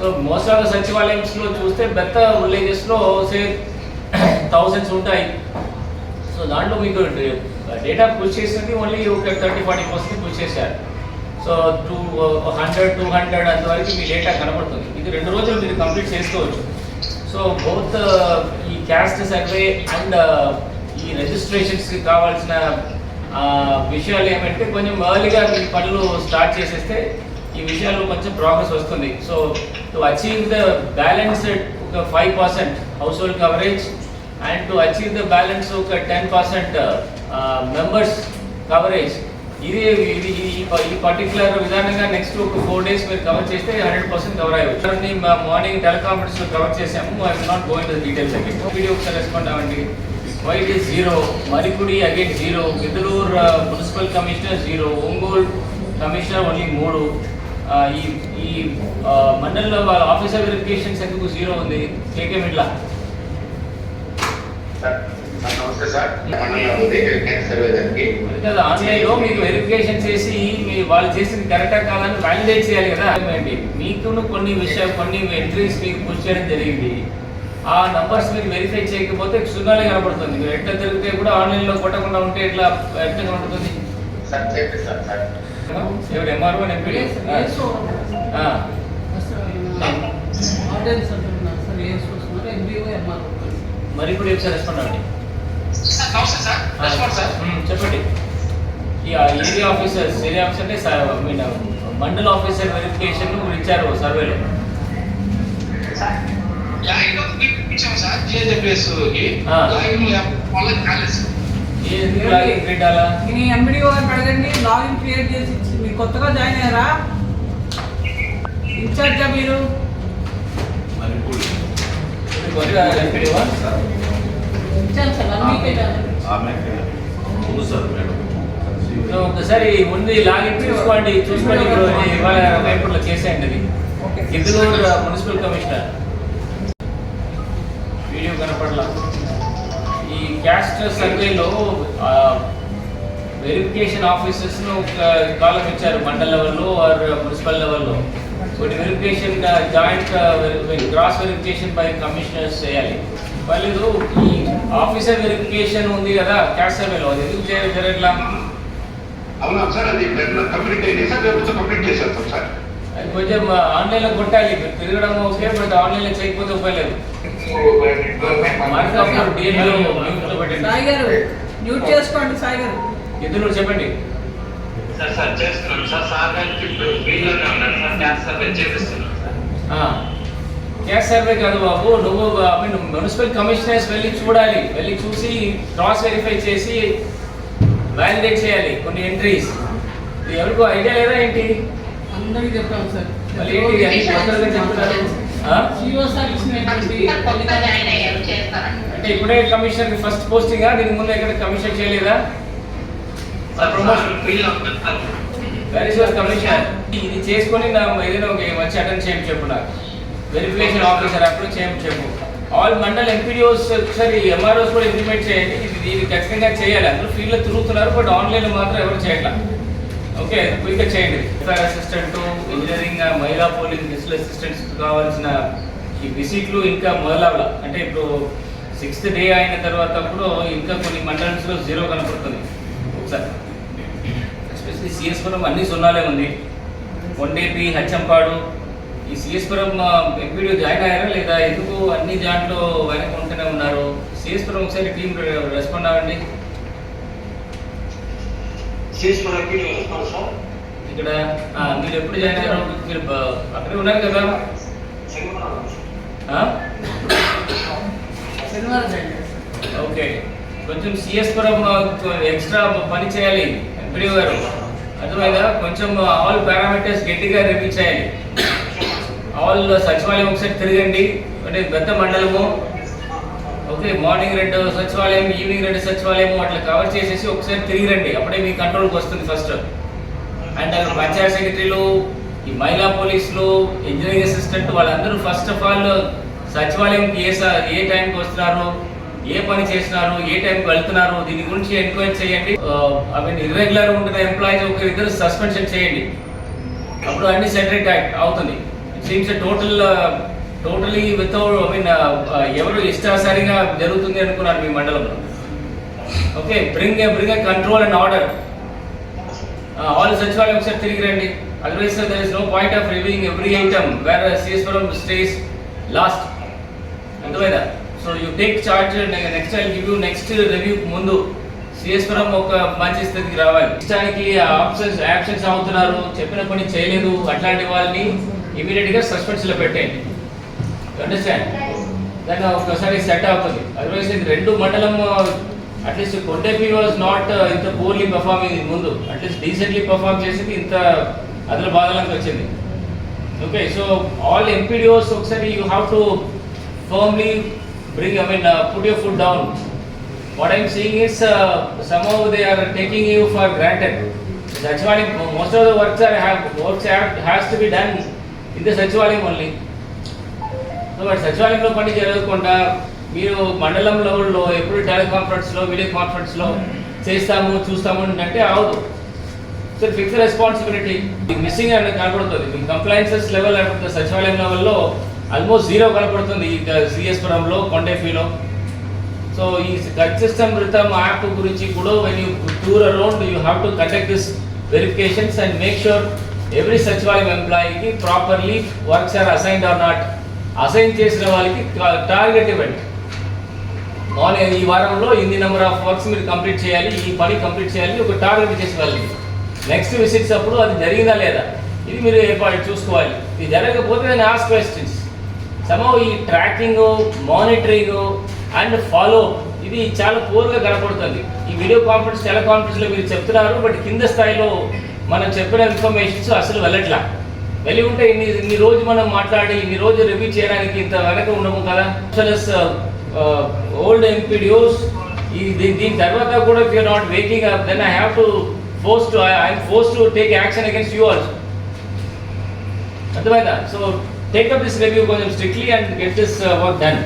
So most of the low చూస్తే పెద్ద విలేజెస్లో సే థౌసండ్స్ ఉంటాయి. సో దాంట్లో మీకు డేటా పుష్ చేసింది ఓన్లీ ఒక థర్టీ ఫార్టీ పర్సెంట్ పుష్ చేశారు. So two hundred two hundred అంతవరకు మీ డేటా కనబడుతుంది. ఇది రెండు రోజులు మీరు కంప్లీట్ చేసుకోవచ్చు. సో బౌత్ ఈ క్యాస్ట్ సర్వే అండ్ ఈ రిజిస్ట్రేషన్స్కి కావాల్సిన విషయాలు ఏమంటే కొంచెం ఎర్లీగా మీ పనులు స్టార్ట్ చేసేస్తే ఈ విషయాల్లో కొంచెం ప్రోగ్రెస్ వస్తుంది. So to achieve the balanced ఒక five percent house hold coverage and to achieve the balance ఒక టెన్ పర్సెంట్ మెంబర్స్ కవరేజ్ ఇది ఇది ఈ పర్టికులర్ విధానంగా నెక్స్ట్ ఒక ఫోర్ డేస్ మీరు కవర్ చేస్తే హండ్రెడ్ పర్సెంట్ కవర్ అయ్యి మార్నింగ్ టెలికాన్ఫరెన్స్లో కవర్ చేసాము I not going to details again video ఒకసారి రెస్పాండ్ అవ్వండి. White is zero మరికుడి again zero Giddalur municipal commissioner zero Ongole commissioner only మూడు. ఈ ఈ మండలంలో వాళ్ళ ఆఫీసర్ వెరిఫికేషన్స్ ఎందుకు జీరో ఉంది? కేకే మిడ్లా. ఆన్లైన్లో మీకు వెరిఫికేషన్ చేసి మీ వాళ్ళు చేసింది కరెక్టా కాదని చేయాలి కదా. కొన్ని విషయాలు కొన్ని ఎంట్రీస్ మీకు పుష్ చేయడం జరిగింది. ఆ నంబర్స్ మీరు వెరిఫై చేయకపోతే సున్నాలే కనబడుతుంది. మీరు ఎట్లా తిరిగితే కూడా ఆన్లైన్లో కొట్టకుండా ఉంటే ఎట్లా ఎట్లా కనబడుతుంది? ఎవరు ఎంఆర్ఓ ఎంపీ ఆర్డర్స్ అంటున్నారు సార్ ఏం చూస్తున్నారు ఎంబీఓ ఎంఆర్ఓ మరి ఇప్పుడు ఒకసారి రెస్పాండ్ సార్ మ్మ్, చెప్పండి. ఈ ఏరియా ఆఫీసర్స్ ఏరియా ఆఫీసర్ అంటే mean, మండల ఆఫీసర్ వెరిఫికేషన్ ఇచ్చారు సర్వేలో సార్ గారిని అడగండి లాగిన్ క్రియేట్ చేసి మీరు కొత్తగా జాయిన్ అయ్యారా? ఇన్ఛార్జా మీరు? ఒకసారి ఉంది లాగిన్ చూసుకోండి చూసుకోండి ఇప్పుడు ఇవాళ రేపట్లో చేసేయండి అది? Giddalur municipal commissioner. వీడియో కనపడలా? క్యాస్ట్ సర్వేలో వెరిఫికేషన్ ఆఫీసర్స్ను ఒక కాలం ఇచ్చారు మండల్ లెవెల్లో ఆర్ మున్సిపల్ లెవెల్లో. కొన్ని verification joint cross verification by commissioners చేయాలి. వాళ్ళు ఈ ఆఫీసర్ వెరిఫికేషన్ ఉంది కదా క్యాస్ట్ సర్వేలో అది ఎందుకు జరగట్లా? అవునా సార్ అది కంప్లీట్ అయింది? సార్ రేపు కంప్లీట్ చేసేస్తాం సార్. అది కొంచెం ఆన్లైన్లో కొట్టాలి. తిరగడం ఓకే బట్ ఆన్లైన్లో చేయకపోతే ఉపయోగలేదు సాయి గారు మ్యూట్ చేసుకోండి సాయి గారు ఇద్దరు చెప్పండి? సార్ సార్ సార్ సార్ గారికి ఉన్నాను సర్వే కాదు బాబు నువ్వు ఐ మీన్ మున్సిపల్ కమిషనర్స్ వెళ్ళి చూడాలి. వెళ్ళి చూసి క్రాస్ వెరిఫై చేసి వ్యాలిడేట్ చేయాలి కొన్ని ఎంట్రీస్ ఎవరికో ఐడియా లేదా ఏంటి? అందరికీ చెప్పాము సార్. చెప్తున్నారు? జియో సార్ ఇచ్చినటువంటి అంటే ఇప్పుడే కమిషనర్ ఫస్ట్ పోస్టింగ్ దీనికి ముందు ఎక్కడ కమిషన్ చేయలేదా? Promotion sir commissioner. ఇది చేసుకొని నా ఏదైనా ఒక మంచి అటెండ్ చేయమని చెప్పు నాకు వెరిఫికేషన్ ఆఫీసర్ అప్పుడు చేయమని చెప్పు. ఆల్ మండల్ ఎంపీడీఓస్ ఒకసారి ఎంఆర్ఓస్ కూడా ఇంప్లిమెంట్ చేయండి. ఇది ఇది ఖచ్చితంగా చేయాలి. అందరూ ఫీల్డ్లో తిరుగుతున్నారు బట్ ఆన్లైన్లో మాత్రం ఎవరు చేయట్లా. ఓకే క్విక్గా చేయండి. అసిస్టెంట్ ఇంజనీరింగ్ మహిళా పోలీస్ సోషల్ అసిస్టెంట్స్ కావాల్సిన ఈ విజిట్లు ఇంకా మొదలవల అంటే ఇప్పుడు సిక్స్త్ డే అయిన తర్వాత కూడా ఇంకా కొన్ని మండల్స్లో జీరో కనపడుతుంది. ఒకసారి. ఎస్పెషల్లీ సిఎస్పురం అన్ని సున్నాలే ఉంది. కొండేపి హచ్చంపాడు. ఈ సిఎస్పురం ఎంపీడీ జాయిన్ అయ్యారా లేదా? ఎందుకు అన్ని దాంట్లో వెనక ఉంటూనే ఉన్నారు? సిఎస్పురం ఒకసారి టీం రెస్పాండ్ అవ్వండి. సిఎస్పురం ఇక్కడ మీరు ఎప్పుడు జాయిన్ అయ్యారు? మీరు అక్కడే ఉన్నారు కదా. ఓకే. కొంచెం సిఎస్పురం ఎక్స్ట్రా పని చేయాలి ఎంపీడీ గారు. అర్థమైందా? కొంచెం ఆల్ పారామీటర్స్ గట్టిగా రివ్యూ చేయాలి ఆల్ సచివాలయం ఒకసారి తిరగండి. అంటే పెద్ద మండలము. ఓకే మార్నింగ్ రెండు సచివాలయం ఈవినింగ్ రెండు సచివాలయం అట్లా కవర్ చేసేసి ఒకసారి తిరిగి రండి. అప్పుడే మీ కంట్రోల్కి వస్తుంది ఫస్ట్. అండ్ అక్కడ పంచాయత్ సెక్రటరీలు ఈ మహిళా పోలీసులు ఇంజనీరింగ్ అసిస్టెంట్ వాళ్ళందరూ ఫస్ట్ ఆఫ్ ఆల్ సచివాలయంకి ఏ స- ఏ టైంకి వస్తున్నారు ఏ పని చేస్తున్నారు ఏ టైంకి వెళ్తున్నారు దీని గురించి ఎంక్వైరీ చేయండి. ఐ మీన్ ఇర్రెగ్యులర్ ఉంటున్న ఎంప్లాయీస్ ఒక ఇద్దరు సస్పెన్షన్ చేయండి. అప్పుడు అన్ని సెటరేట్ అవుతుంది. Seems total totally without I mean ఎవరు ఇష్టాసారిగా జరుగుతుంది అనుకున్నారు మీ మండలంలో. Okay bring bring control and order all సచివాలయం ఒకసారి తిరిగి రండి. Otherwise there is no point of reviewing every item where CS Puram stays last అర్థమైందా? So you take charge next I give you next review ముందు సిఎస్పురం ఒక మంచి స్థితికి రావాలి. ఇష్టానికి ఆప్షన్స్ యాబ్సెన్స్ అవుతున్నారు. చెప్పిన పని చేయలేదు. అట్లాంటి వాళ్ళని ఇమీడియట్గా సస్పెన్స్లో పెట్టేయండి. అండర్స్టాండ్ దాన్ని ఒకసారి సెట్ అవుతుంది. అదర్వైజ్ ఇది రెండు మండలం at least Kondepi was not ఇంత పూర్లీ పర్ఫార్మింగ్ ముందు. అట్లీస్ట్ డీసెంట్లీ పర్ఫార్మ్ చేసింది ఇంత అదల బాధలకు వచ్చింది. ఓకే సో ఆల్ ఎంపీడిఓస్ ఒకసారి you have to firmly bring I mean put your foot down what I'm seeing is some they are taking you for granted సచివాలయం most of the works are have works has to be done in the సచివాలయం only so వాడు సచివాలయంలో పని జరగకుండా మీరు మండలం లెవెల్లో ఎప్పుడు టెలికాన్ఫరెన్స్లో వీడియో కాన్ఫరెన్స్లో చేస్తాము చూస్తాము అంటే అవదు. సో ఫిక్స్ రెస్పాన్సిబిలిటీ మిస్సింగ్ అనేది కనపడుతుంది. మీ కంప్లైన్సెస్ లెవెల్ అనుకుంటే సచివాలయం లెవెల్లో ఆల్మోస్ట్ జీరో కనపడుతుంది ఈ సిఎస్పురంలో కొండేఫీలో సో ఈ కన్సిస్టమ్ రిథమ్ యాప్ గురించి కూడా when you tour around you have to conduct this verifications and make sure every సచివాలయం ఎంప్లాయీకి properly works are assigned or not assign చేసిన వాళ్ళకి టార్గెట్ ఇవ్వండి మార్నింగ్ ఈ వారంలో ఇన్ని నెంబర్ ఆఫ్ వర్క్స్ మీరు కంప్లీట్ చేయాలి ఈ పని కంప్లీట్ చేయాలి ఒక టార్గెట్ చేసి వాళ్ళకి నెక్స్ట్ విజిట్స్ అప్పుడు అది జరిగిందా లేదా? ఇది మీరు ఏర్పాటు చూసుకోవాలి. ఇది జరగకపోతే నేను ఆస్ క్వశ్చన్స్ సమో ఈ ట్రాకింగ్ మానిటరింగ్ అండ్ ఫాలో ఇది చాలా పూర్గా కనపడుతుంది. ఈ వీడియో కాన్ఫరెన్స్ టెలికాన్ఫరెన్స్లో మీరు చెప్తున్నారు బట్ కింద స్థాయిలో మనం చెప్పిన ఇన్ఫర్మేషన్స్ అసలు వెళ్ళట్లా. వెళ్ళి ఉంటే ఇన్ని ఇన్ని రోజు మనం మాట్లాడి ఇన్ని రోజు రివ్యూ చేయడానికి ఇంత వెనక ఉండము కదా? ప్లస్ ఓల్డ్ ఎంపీడియోస్ ఈ దీ- దీని తర్వాత కూడా if your not waking up then I have to force to I'm force to take action against you also అర్థమైందా so take up this review కొంచెం strictly and get this work done